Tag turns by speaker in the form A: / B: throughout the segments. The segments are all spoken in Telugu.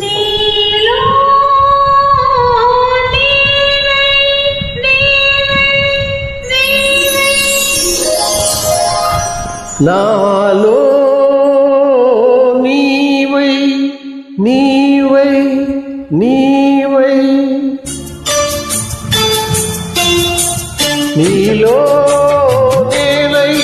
A: నీలో నీవై నీవై
B: నాలో నీవై. నీవై నీవై నీలో నేనై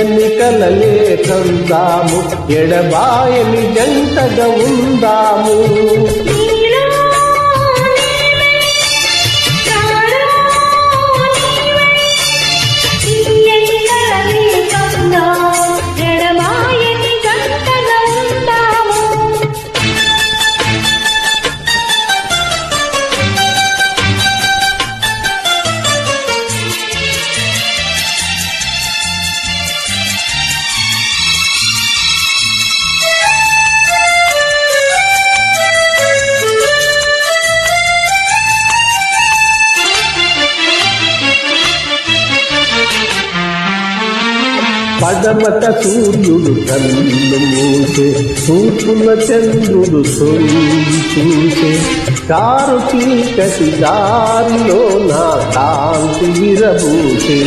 B: ఎన్నికలలే కలలే కందాము ఎడబాయని జంటగా ఉందాము. పదమత సూర్యుడు కన్ను మూసే తూర్పున చంద్రుడు తొలి చూసే. కారు చీకటి దారిలో నా కాంతి విరబూసే.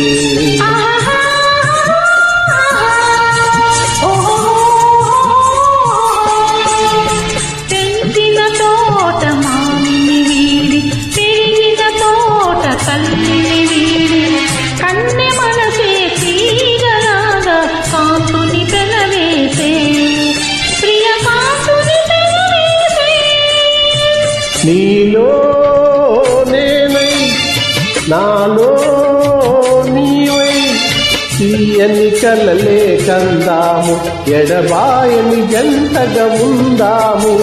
B: నీలో నేనై నాలో నీవై. తీయని కలలే కందాము ఎడబాయని జంటగా ఉందాము.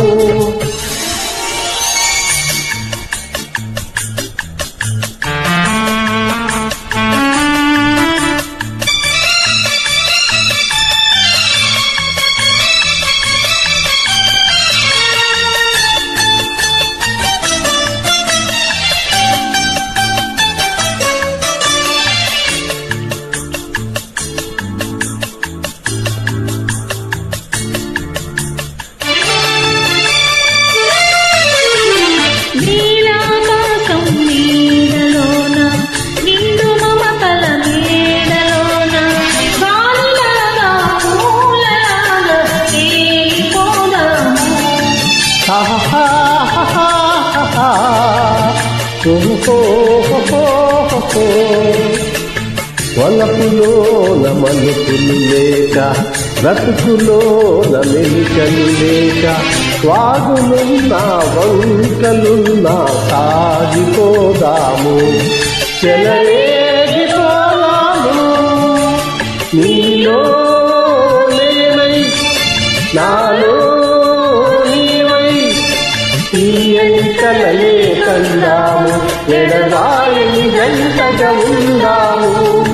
B: వలపులోన మలుపులు లేక బ్రతుకులోన మెలికలు లేక వాగులున్నా వంకలున్నా సాగిపోదాము చెలరేగిపోదాము నీలో నేనై నాలో తీయని కలలే కందాము ఎడదాయని జంటగా ఉందాము.